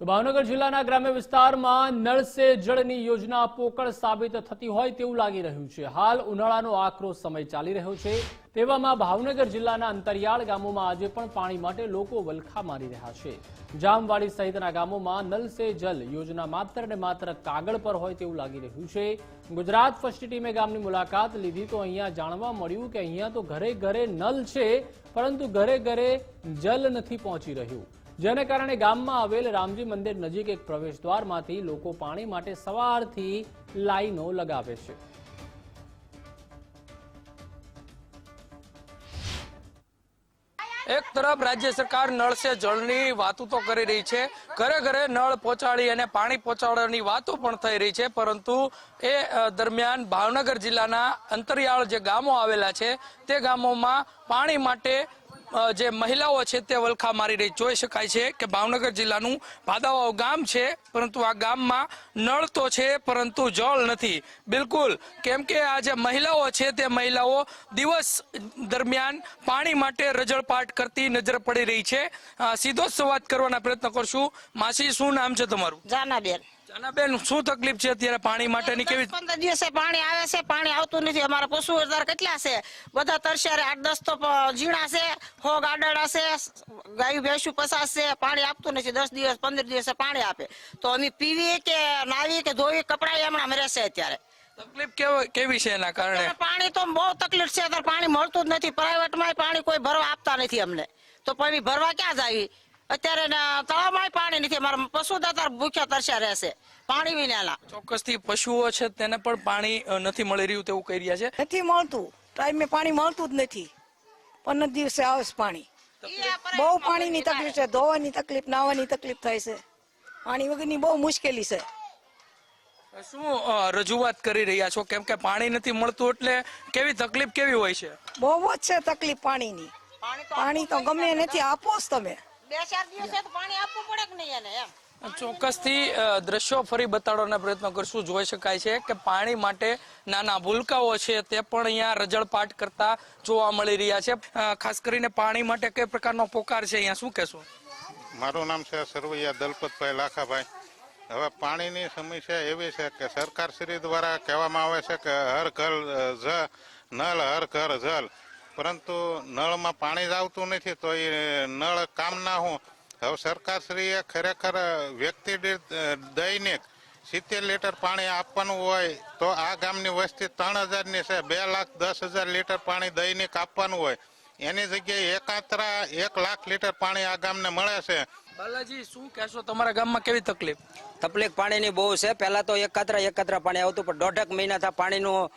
તો ભાવનગર જિલ્લાના ગ્રામ્ય વિસ્તારમાં નળ સે જળની યોજના પોકળ સાબિત થતી હોય તેવું લાગી રહ્યું છે. હાલ ઉનાળાનો આકરો સમય ચાલી રહ્યો છે. તેવામાં ભાવનગર જિલ્લાના અંતરિયાળ ગામોમાં આજે પણ પાણી માટે લોકો વલખા મારી રહ્યા છે. જામવાડી સહિતના ગામોમાં નલ સે જલ યોજના માત્ર ને માત્ર કાગળ પર હોય તેવું લાગી રહ્યું છે. ગુજરાત ફર્સ્ટ ટીમે ગામની મુલાકાત લીધી તો અહીંયા જાણવા મળ્યું કે અહીંયા તો ઘરે ઘરે નલ છે, પરંતુ ઘરે ઘરે જલ નથી પહોંચી રહ્યું. જેને કારણે ગામમાં આવેલ રામજી મંદિર નજીક એક પ્રવેશ દ્વારમાંથી લોકો પાણી માટે સવારથી લાઈનો લગાવે છે. એક તરફ રાજ્ય સરકાર નળ સે જળની વાતો તો કરી રહી છે. ઘરે ઘરે નળ પહોંચાડી અને પાણી પહોંચાડવાની વાતો પણ થઈ રહી છે. પરંતુ એ દરમિયાન ભાવનગર જિલ્લાના અંતરિયાળ જે ગામો આવેલા છે, તે ગામોમાં પાણી માટે જે મહિલાઓ છે તે વલખા મારી રહી. જોઈ શકાય છે કે ભાવનગર જિલ્લાનું ભાદાવાવ ગામ છે, પરંતુ આ ગામમાં નળ તો છે, પરંતુ જળ નથી. બિલકુલ, કેમ કે આ જે મહિલાઓ છે તે મહિલાઓ દિવસ દરમિયાન પાણી માટે રજળપાટ કરતી નજર પડી રહી છે. સીધો સંવાદ કરવાના પ્રયત્ન કરશું. માસી, શું નામ છે તમારું? જાનાબેન. જાનાબેન શું તકલીફ છે અત્યારે પાણી માટેની કેવી પંદર દિવસે પાણી આવે છે પાણી આવતું નથી. અમારા પશુ વધારે કેટલા છે? બધા તરસ્યારે આઠ દસ તો ઝીણા છે હો ગાડડા છે ગાયું ભેંસું પચાસ છે પાણી આપતું નથી. દસ દિવસ પંદર દિવસે પાણી આપે. તો અમે પીવી કે નાવી કે ધોવી કપડા એમણા રહેશે અત્યારે. તકલીફ કેવી કેવી છે એના કારણે? પાણી તો બહુ તકલીફ છે. પાણી મળતું જ નથી. પ્રાઇવેટમાં પાણી કોઈ ભરવા આપતા નથી અમને. તો પછી ભરવા ક્યાં જાવી? અત્યારે તળાવમાં પાણી નથી. અમારા પશુ તો ભૂખ્યા તરસ્યા રહેશે. પાણી વિનાના ચોક્કસથી પશુઓ છે તેને પણ પાણી નથી મળી રહ્યું તેવું કહી રહ્યા છે. નથી મળતું. ટાઈમે પાણી મળતું જ નથી. પંદર દિવસે આવે છે પાણી. બહુ પાણીની તકલીફ છે. ધોવાની તકલીફ નાવાની તકલીફ થાય છે. પાણી વગરની બહુ મુશ્કેલી છે. શું રજૂઆત કરી રહ્યા છો? કેમ કે પાણી નથી મળતું એટલે કેવી તકલીફ કેવી હોય છે? બહુ જ છે તકલીફ પાણીની. પાણી તો ગમે નથી આપો જ તમે. બે ચાર દિવસે તો પાણી આપવું પડે કે નહીં એને એમ? ચોક્કસથી દ્રશ્યો ફરી બતાડવાનો પ્રયત્ન કરશું. જોઈ શકાય છે કે પાણી માટે નાના ભૂલકાઓ છે તે પણ અહીંયા રજળપાટ કરતા જોવા મળી રહ્યા છે. ખાસ કરીને પાણી માટે કઈ પ્રકારનો પોકાર છે અહીંયા? શું કહેશો? મારું નામ છે સરવૈયા દલપતભાઈ લાખાભાઈ. હવે પાણીની સમસ્યા એવી છે કે સરકાર શ્રી દ્વારા કહેવામાં આવે છે કે હર ઘર અ, જ નળ હર ઘર જલ. પરંતુ નળમાં પાણી જ આવતું નથી તો એ નળ કામના હું. હવે સરકાર શ્રીએ ખરેખર વ્યક્તિ દીઠ દૈનિક સિત્તેર લીટર પાણી આપવાનું હોય તો આ ગામની વસ્તી ત્રણ હજારની છે. બે લાખ દસ હજાર લીટર પાણી દૈનિક આપવાનું હોય. એની જગ્યાએ એકાત્રા એક લાખ લીટર પાણી આ ગામને મળે છે. બાલાજી શું કહેશો? તમારા ગામમાં કેવી તકલીફ? તકલીફ પાણીની બહુ છે. પહેલા તો એકાત્રા એકાત્રા પાણી આવતું પણ દોઢેક મહિનાથી પાણીનું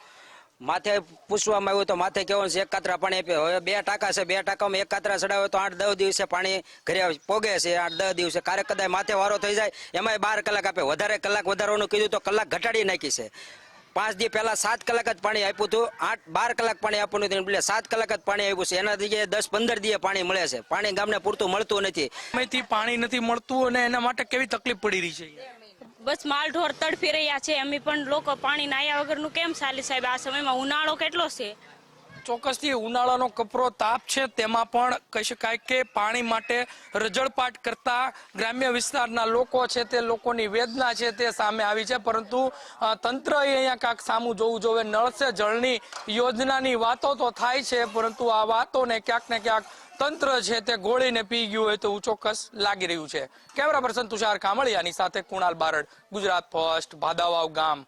માથે પૂછવામાં આવ્યું તો માથે કેવું છે? એક કાતરા પાણી આપ્યો. હવે બે ટાંકા છે. બે ટાંકામાં કાતરા ચડાવે તો આઠ દસ દિવસે પાણી ઘરે પોગે છે આઠ દસ દિવસે. ક્યારેક કદાચ માથે વારો થઈ જાય, એમાંય બાર કલાક આપે. વધારે કલાક વધારવાનું કીધું તો કલાક ઘટાડી નાખી છે. પાંચ દી પહેલા સાત કલાક જ પાણી આપ્યું હતું. આઠ, બાર કલાક પાણી આપવાનું હતું. એટલે સાત કલાક જ પાણી આપ્યું છે. એના જગ્યાએ દસ, પંદર દીએ પાણી મળે છે. પાણી ગામને પૂરતું મળતું નથી. પાણી નથી મળતું અને એના માટે કેવી તકલીફ પડી રહી છે? બસ માલ ઢોર તડફી રહ્યા છે. અમે પણ લોકો પાણી નાયા વગરનું કેમ ચાલે સાહેબ? આ સમયમાં ઉનાળો કેટલો છે? ચોક્કસથી ઉનાળાનો કપરો તાપ છે. તેમાં પણ કહી શકાય કે પાણી માટે રજળપાટ કરતા ગ્રામ્ય વિસ્તારના લોકો છે તે લોકોની વેદના છે તે સામે આવી છે. પરંતુ તંત્ર અહીંયા કાંક સામું જોવું જોવે નળ સે જળની યોજનાની વાતો તો થાય છે, પરંતુ આ વાતોને ક્યાંક ને ક્યાંક તંત્ર છે તે ગોળીને પી ગયું હોય તો ચોક્કસ લાગી રહ્યું છે. કેમેરા પર્સન તુષાર કામળિયાની સાથે કુણાલ બારડ, ગુજરાત ફર્સ્ટ, ભાદાવાવ ગામ.